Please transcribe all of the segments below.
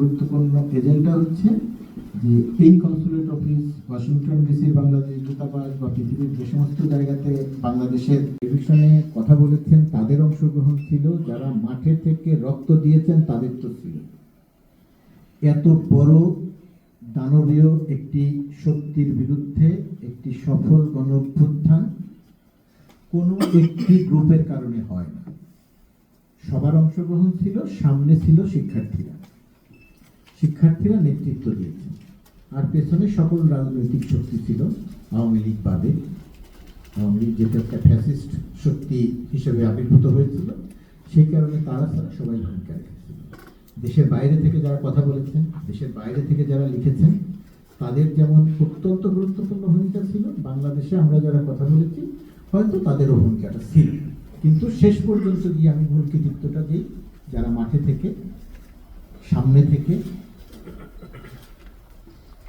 গুরুত্বপূর্ণ এজেন্ডা হচ্ছে যে এই কনসুলেট অফিস ওয়াশিংটন ডিসির বাংলাদেশ দূতাবাস বা পৃথিবীর যে সমস্ত জায়গাতে বাংলাদেশের টেলিভিশনে কথা বলেছেন, তাদের অংশগ্রহণ ছিল, যারা মাঠে থেকে রক্ত দিয়েছেন, তাদের তো ছিল। এত বড় দানবীয় একটি শক্তির বিরুদ্ধে একটি সফল গণ অভ্যুত্থান কোনো একটি গ্রুপের কারণে হয় না। সবার অংশগ্রহণ ছিল, সামনে ছিল শিক্ষার্থীরা। শিক্ষার্থীরা নেতৃত্ব দিয়েছেন। আর পেছনে সকল রাজনৈতিক শক্তি ছিল, আওয়ামী লীগ বাদে। আওয়ামী লীগ যেটা একটা ফ্যাসিস্ট শক্তি হিসেবে আবির্ভূত হয়েছিল, সেই কারণে তারা ছাড়া সবাই ভূমিকা রেখেছিল। দেশের বাইরে থেকে যারা কথা বলেছেন, দেশের বাইরে থেকে যারা লিখেছেন, তাদের যেমন অত্যন্ত গুরুত্বপূর্ণ ভূমিকা ছিল, বাংলাদেশে আমরা যারা কথা বলেছি, হয়তো তাদেরও ভূমিকাটা ছিল। কিন্তু শেষ পর্যন্ত গিয়ে আমি মূল কৃতিত্বটা দিই, যারা মাঠে থেকে, সামনে থেকে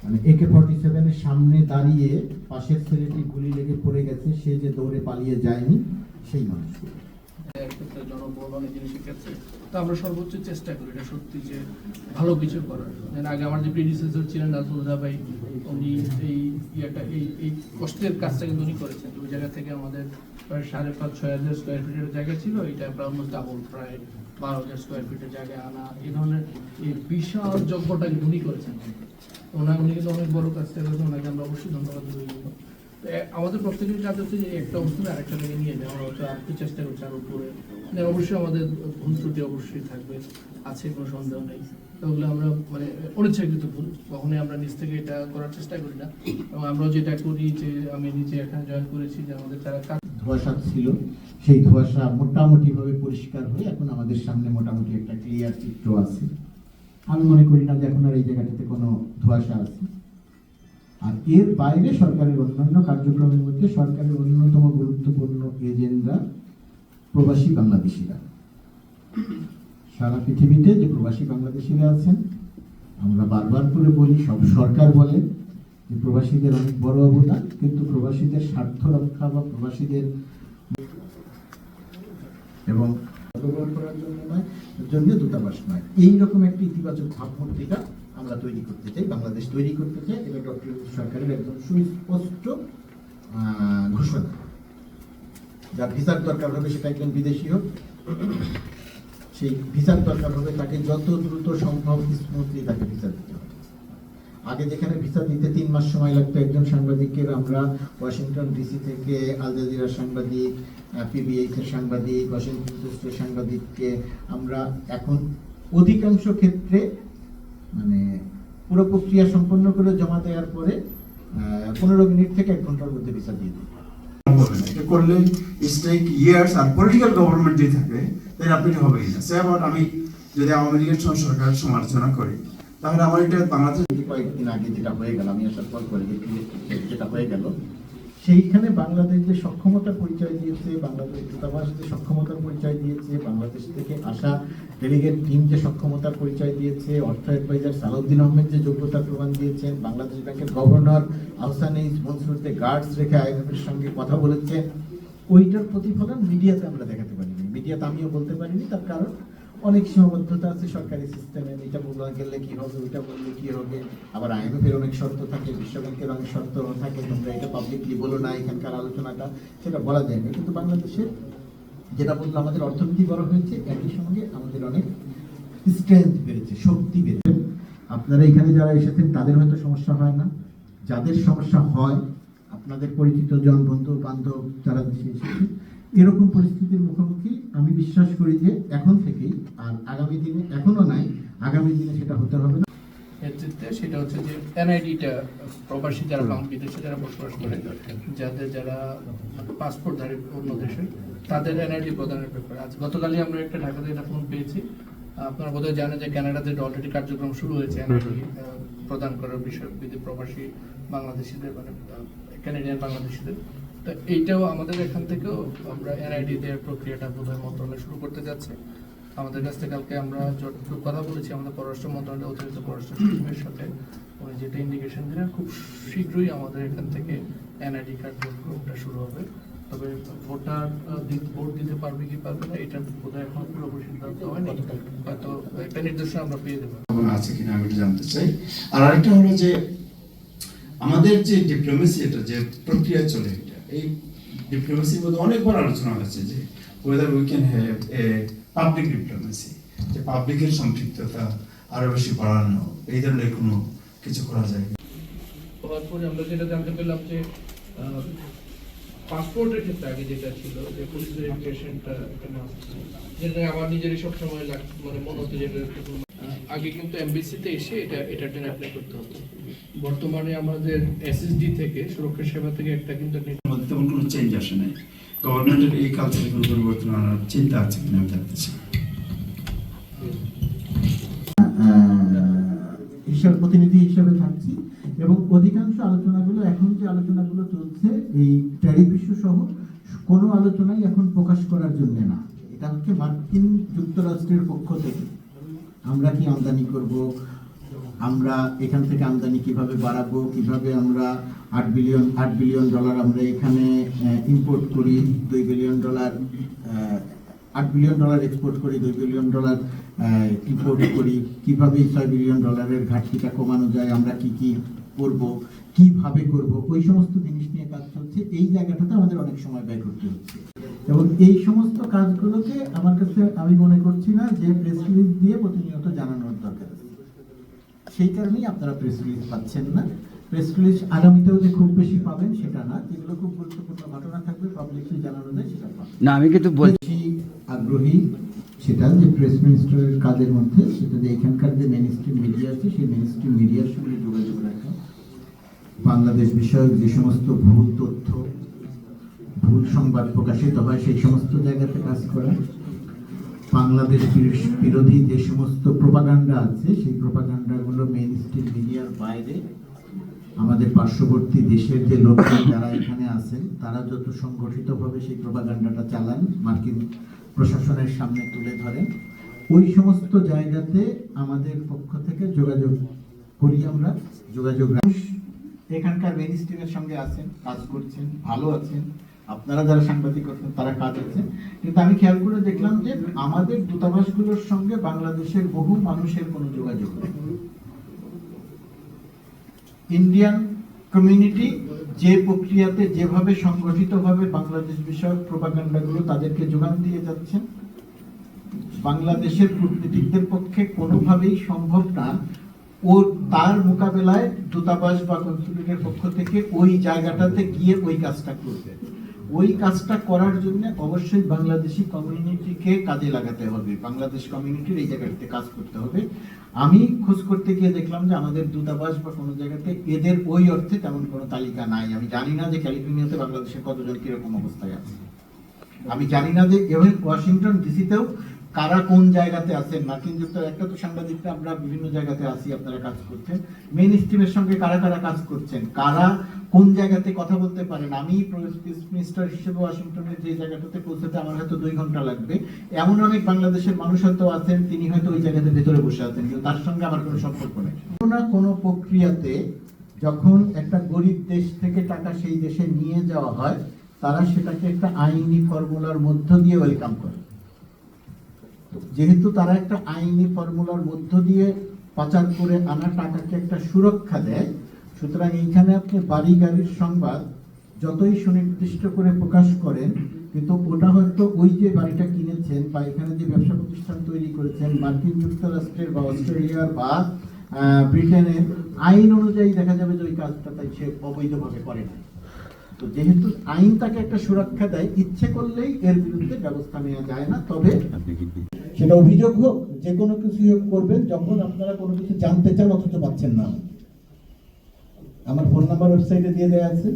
মানে একে ফর্টি সেভেনের সামনে দাঁড়িয়ে পাশের ছেলেটি গুলি লেগে পড়ে গেছে, সে যে দৌড়ে পালিয়ে যায়নি, সেই মানুষগুলো তো আমরা সর্বোচ্চ চেষ্টা করি এটা সত্যি যে ভালো কিছু করার। যেন আগে আমার যে ছিলেন নাজমুল্লাহ ভাই, উনি এই ইয়েটা, এই এই কষ্টের কাজটা কিন্তু করেছেন। ওই জায়গা থেকে আমাদের প্রায় সাড়ে পাঁচ, ছয় হাজার স্কোয়ার ফিটের জায়গা ছিল, এটা প্রায় অলমোস্ট প্রায় বারো হাজার স্কোয়ার ফিটের জায়গায় আনা এই ধরনের এই বিশাল যজ্ঞটা উনি করেছেন। ওনার উনি কিন্তু অনেক বড় করেছেন ওনাকে আমরা অবশ্যই ধন্যবাদ আমাদের প্রত্যেকের কাজ হচ্ছে যে একটা আরেকটা নিয়ে যাওয়া হয়তো একটু চেষ্টা করছি উপরে। মানে অবশ্যই আমাদের ভুল ত্রুটি অবশ্যই থাকবে, আছে কোনো সন্দেহ নেই। ওগুলো আমরা মানে অনিচ্ছাকৃত ভুল, কখনোই আমরা নিজ থেকে এটা করার চেষ্টা করি না। এবং আমরা যেটা করি যে, আমি নিজে এখানে জয়েন করেছি যে আমাদের যারা কাজ ধোঁয়াশা ছিল, সেই ধোঁয়াশা মোটামুটি ভাবে পরিষ্কার হয়ে এখন আমাদের সামনে মোটামুটি একটা ক্লিয়ার চিত্র আছে। আমি মনে করি না যে এখন আর এই জায়গাটাতে কোনো ধোঁয়াশা আছে। আর এর বাইরে সরকারের অন্যান্য কার্যক্রমের মধ্যে সরকারের অন্যতম গুরুত্বপূর্ণ এজেন্ডা প্রবাসী বাংলাদেশিরা। সারা পৃথিবীতে যে প্রবাসী বাংলাদেশিরা আছেন, আমরা বারবার করে বলি, সব সরকার বলে যে প্রবাসীদের অনেক বড় অবদান, কিন্তু প্রবাসীদের স্বার্থ রক্ষা বা প্রবাসীদের এবং ব্যবহার করার জন্য নয় জন্য দূতাবাস নয়। এইরকম একটা ইতিবাচক ভাবমূর্তিটা আমরা তৈরি করতে চাই, বাংলাদেশ তৈরি করতে চাই, এটা ডক্টর সরকারের একদম সুস্পষ্ট ঘোষণা। যার ভিসার দরকার হবে সেটা একজন বিদেশি হোক, সেই ভিসার দরকার হবে, তাকে যত দ্রুত সম্ভব স্মুথলি তাকে ভিসা দিতে হবে। আগে যেখানে ভিসা দিতে তিন মাস সময় লাগতো, একজন সাংবাদিকের আমরা ওয়াশিংটন ডিসি থেকে আল জাজিরার সাংবাদিক পিবিএইচ এর সাংবাদিক, ওয়াশিংটন পোস্টের সাংবাদিককে আমরা এখন অধিকাংশ ক্ষেত্রে মানে পুরো প্রক্রিয়া সম্পন্ন করে জমা দেওয়ার পরে পনেরো মিনিট থেকে এক ঘণ্টার মধ্যে ভিসা দিয়ে দিই। করলে টেক ইয়ার্স আর পলিটিক্যাল গভর্নমেন্ট যদি থাকে তাহলে আপনি হবেই না। সে আবার আমি যদি আওয়ামী লীগের সরকারের সমালোচনা করি তাহলে আমার এটা বাংলাদেশ কয়েকদিন আগে যেটা হয়ে গেল, আমি আসার পর করে যেটা হয়ে গেল, সেইখানে বাংলাদেশ যে সক্ষমতা পরিচয় দিয়েছে, বাংলাদেশ দূতাবাস যে সক্ষমতার পরিচয় দিয়েছে, বাংলাদেশ থেকে আসা ডেলিগেট টিম যে সক্ষমতার পরিচয় দিয়েছে, অর্থ অ্যাডভাইজার সালাউদ্দিন আহমেদ যে যোগ্যতার প্রমাণ দিয়েছেন, বাংলাদেশ ব্যাংকের গভর্নর আহসান এই মনসুরতে গার্ডস রেখে আইএমএফের সঙ্গে কথা বলেছে ওইটার প্রতিফলন মিডিয়াতে আমরা দেখাতে পারিনি। মিডিয়াতে আমিও বলতে পারিনি, তার কারণ অনেক সীমাবদ্ধতা আছে সরকারি সিস্টেমে, এটা বলা গেলে কি হবে, ওইটা বললে কি হবে? আবার আইএমএফ এর অনেক শর্ত থাকে বিশ্ব ব্যাংকের অনেক শর্ত থাকে, তোমরা এটা পাবলিকলি বলো না এখানকার আলোচনাটা, সেটা বলা যায় না। কিন্তু বাংলাদেশের যেটা বলল আমাদের অর্থনীতি বড় হয়েছে, একই সঙ্গে আমাদের অনেক স্ট্রেংথ বেড়েছে, শক্তি বেড়েছে। আপনারা এখানে যারা এসেছেন, তাদের হয়তো সমস্যা হয় না। যাদের সমস্যা হয়, আপনাদের পরিচিত জন, বন্ধু, বান্ধব, যারা দেশে এসেছে এরকম পরিস্থিতির মুখোমুখি আমি বিশ্বাস করি যে এখন থেকেই আর আগামী দিনে এখনও নাই আগামী দিনে সেটা হতে হবে না। সেটা হচ্ছে যে এনআইডিটা প্রবাসী যারা বিদেশে যারা বসবাস করে যাদের যারা পাসপোর্টধারী অন্য দেশের তাদের এনআইডি প্রদানের ব্যাপারে। আজ গতকালই আমরা একটা ঢাকা থেকে একটা ফোন পেয়েছি। আপনারা বোধহয় জানেন যে কানাডাতে অলরেডি কার্যক্রম শুরু হয়েছে এনআইডি প্রদান করার বিষয় প্রবাসী বাংলাদেশিদের মানে ক্যানাডিয়ান বাংলাদেশিদের। এইটাও আমাদের এখান থেকেও আমরা এনআইডি দেওয়ার প্রক্রিয়াটা বোধহয় মন্ত্রণালয় শুরু করতে যাচ্ছে। আমাদের কাছ থেকে কালকে আমরা যতটুকু কথা বলেছি, আমাদের পররাষ্ট্র মন্ত্রণালয়ের অতিরিক্ত পররাষ্ট্র সচিবের সাথে উনি যেটা ইন্ডিকেশন দিলেন, খুব শীঘ্রই আমাদের এখান থেকে এনআইডি কার্ড কার্যক্রমটা শুরু হবে। তবে ভোটার ভোট দিতে পারবে কি পারবে না, এটা বোধহয় এখন পুরোপুরি সিদ্ধান্ত হয়নি। হয়তো একটা নির্দেশনা আমরা পেয়ে দেবো। আছে কিনা আমি জানতে চাই। আর আরেকটা হলো যে, আমাদের যে ডিপ্লোমেসি এটা যে প্রক্রিয়া চলে এই ডিপ্লোমেসির মধ্যে অনেকবার আলোচনা হয়েছে যে whether we can have a public diplomacy যে পাবলিকের সম্পৃক্ততা আরও বেশি বাড়ানো, এই ধরনের কোনো কিছু করা যায় হওয়ার পরে আমরা যেটা জানতে পেলাম যে পাসপোর্টের ক্ষেত্রে আগে যেটা ছিল, যে পুলিশ ভেরিফিকেশনটা যেটা আমার নিজেরই সবসময় লাগ মানে মনে হতো যেটা আগে কিন্তু এমবিসিতে এসে এটা এটার জন্য অ্যাপ্লাই করতে হতো। বর্তমানে আমাদের এসএসডি থেকে সুরক্ষা সেবা থেকে একটা কিন্তু তেমন কোনো চেঞ্জ আসে নাই। গভর্নমেন্টের এই কালচারে কোনো পরিবর্তন আনার চিন্তা আছে কিনা আমি জানতে চাই হিসাব প্রতিনিধি হিসেবে থাকছি এবং অধিকাংশ আলোচনাগুলো এখন যে আলোচনাগুলো চলছে এই ট্যারিফ ইস্যু সহ কোনো আলোচনাই এখন প্রকাশ করার জন্য না। এটা হচ্ছে মার্কিন যুক্তরাষ্ট্রের পক্ষ থেকে। আমরা কি আমদানি করব আমরা এখান থেকে আমদানি কীভাবে বাড়াবো, কীভাবে আমরা আট বিলিয়ন আট বিলিয়ন ডলার আমরা এখানে ইম্পোর্ট করি, দুই বিলিয়ন ডলার আট বিলিয়ন ডলার এক্সপোর্ট করি, দুই বিলিয়ন ডলার ইম্পোর্ট করি, কীভাবে ছয় বিলিয়ন ডলারের ঘাটতিটা কমানো যায়, আমরা কি কি করব, কীভাবে করব, ওই সমস্ত জিনিস নিয়ে কাজ চলছে, এই জায়গাটাতে আমাদের অনেক সময় ব্যয় করতে হচ্ছে। এবং এই সমস্ত কাজগুলোকে আমার কাছে আমি মনে করছি না যে প্রেস রিলিজ দিয়ে প্রতিনিয়ত জানানোর দরকার। সেই কারণেই আপনারা প্রেস রিলিজ পাচ্ছেন না। প্রেস রিলিজ আগামীতেও যে খুব বেশি পাবেন সেটা না। যেগুলো খুব গুরুত্বপূর্ণ ঘটনা থাকবে পাবলিকলি জানানো যায় সেটা পাবেন। না আমি কিন্তু বলছি আগ্রহী সেটা যে প্রেস মিনিস্টারের কাজের মধ্যে সেটা যে এখানকার যে মেনস্ট্রিম মিডিয়া আছে সেই মেনস্ট্রিম মিডিয়ার সঙ্গে যোগাযোগ রাখা। বাংলাদেশ বিষয়ক যে সমস্ত ভুল তথ্য ভুল সংবাদ প্রকাশিত হয় সেই সমস্ত জায়গাতে কাজ করা। বাংলাদেশ বিরোধী- যে সমস্ত প্রপাগান্ডা আছে, সেই প্রপাগান্ডাগুলো মেইন স্ট্রিম মিডিয়ার বাইরে। আমাদের পার্শ্ববর্তী দেশের যে লোকজন যারা এখানে আছেন, তারা যত সংগঠিতভাবে সেই প্রপাগান্ডাটা চালান, মার্কিন প্রশাসনের সামনে তুলে ধরেন। ওই সমস্ত জায়গাতে আমাদের পক্ষ থেকে যোগাযোগ করি আমরা, যোগাযোগ। এখানকার মেইন স্ট্রিমের সঙ্গে আছেন, কাজ করছেন, ভালো আছেন। আপনারা যারা সাংবাদিক করছেন তারা কাজ আছেন কিন্তু আমি খেয়াল করে দেখলাম যে আমাদের দূতাবাসগুলোর সঙ্গে বাংলাদেশের বহু মানুষের কোনো যোগাযোগ নেই। ইন্ডিয়ান কমিউনিটি যে প্রক্রিয়াতে, যেভাবে সংগঠিতভাবে বাংলাদেশ বিষয়ক প্রপাগান্ডাগুলো তাদেরকে যোগান দিয়ে যাচ্ছেন বাংলাদেশের কূটনীতিকদের পক্ষে কোনোভাবেই সম্ভব না। ও তার মোকাবেলায় দূতাবাস বা কনসুলেটের পক্ষ থেকে ওই জায়গাটাতে গিয়ে ওই কাজটা করবে। ওই কাজটা করার জন্য অবশ্যই বাংলাদেশি কমিউনিটিকে কাজে লাগাতে হবে। বাংলাদেশ কমিউনিটির এই জায়গাটাতে কাজ করতে হবে। আমি খোঁজ করতে গিয়ে দেখলাম যে আমাদের দূতাবাস বা কোনো জায়গাতে এদের ওই অর্থে তেমন কোনো তালিকা নাই। আমি জানি না যে ক্যালিফোর্নিয়াতে বাংলাদেশের কতজন কীরকম অবস্থায় আছে। আমি জানি না যে এবং ওয়াশিংটন ডিসিতেও কারা কোন জায়গাতে আছেন? মার্কিন যুক্তরাষ্ট্র, একটা তো সাংবাদিকরা আমরা বিভিন্ন জায়গাতে আছি, আপনারা কাজ করছেন। মেইন স্ট্রিমের সঙ্গে কারা কারা কাজ করছেন? কারা কোন জায়গাতে কথা বলতে পারেন? আমি মিনিস্টার হিসেবে ওয়াশিংটনের যে জায়গাটাতে পৌঁছাতে আমার হয়তো দুই ঘণ্টা লাগবে। এমন অনেক বাংলাদেশের মানুষ হয়তো আছেন, তিনি হয়তো ওই জায়গাতে ভেতরে বসে আছেন, কিন্তু তার সঙ্গে আমার কোনো সম্পর্ক নেই। কোনো কোনো প্রক্রিয়াতে যখন একটা গরিব দেশ থেকে টাকা সেই দেশে নিয়ে যাওয়া হয়, তারা সেটাকে একটা আইনি ফর্মুলার মধ্য দিয়ে ওয়েলকাম করে। যেহেতু তারা একটা আইনি ফর্মুলার মধ্য দিয়ে পাচার করে আনা টাকাকে একটা সুরক্ষা দেয়, সুতরাং এইখানে আপনি বাড়ি গাড়ির সংবাদ যতই সুনির্দিষ্ট করে প্রকাশ করেন, কিন্তু ওটা হয়তো ওই যে বাড়িটা কিনেছেন বা এখানে যে ব্যবসা প্রতিষ্ঠান তৈরি করেছেন, মার্কিন যুক্তরাষ্ট্রের বা অস্ট্রেলিয়ার বা ব্রিটেনের, আইন অনুযায়ী দেখা যাবে যে ওই কাজটা তাই সে অবৈধভাবে করে না তো যেহেতু আইন তাকে একটা সুরক্ষা দেয়, ইচ্ছে করলেই এর বিরুদ্ধে ব্যবস্থা নেওয়া যায় না, তবে সেটা অভিযোগ হোক, যে কোনো কিছু হোক করবেন, যখন আপনারা কোনো কিছু জানতে চান, অথচ পাচ্ছেন না। আমার ফোন নাম্বার ওয়েবসাইটে দিয়ে দেওয়া আছে।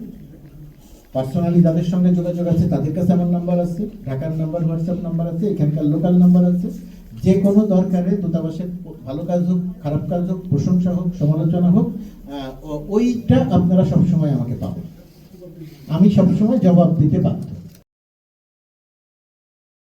পার্সোনালি যাদের সঙ্গে যোগাযোগ আছে, তাদের কাছে আমার নাম্বার আছে। ঢাকার নাম্বার হোয়াটসঅ্যাপ নাম্বার আছে, এখানকার লোকাল নাম্বার আছে। যে কোনো দরকারে দূতাবাসের ভালো কাজ হোক, খারাপ কাজ হোক, প্রশংসা হোক, সমালোচনা হোক ওইটা আপনারা সবসময় আমাকে পাবেন। আমি সবসময় জবাব দিতে বাধ্য।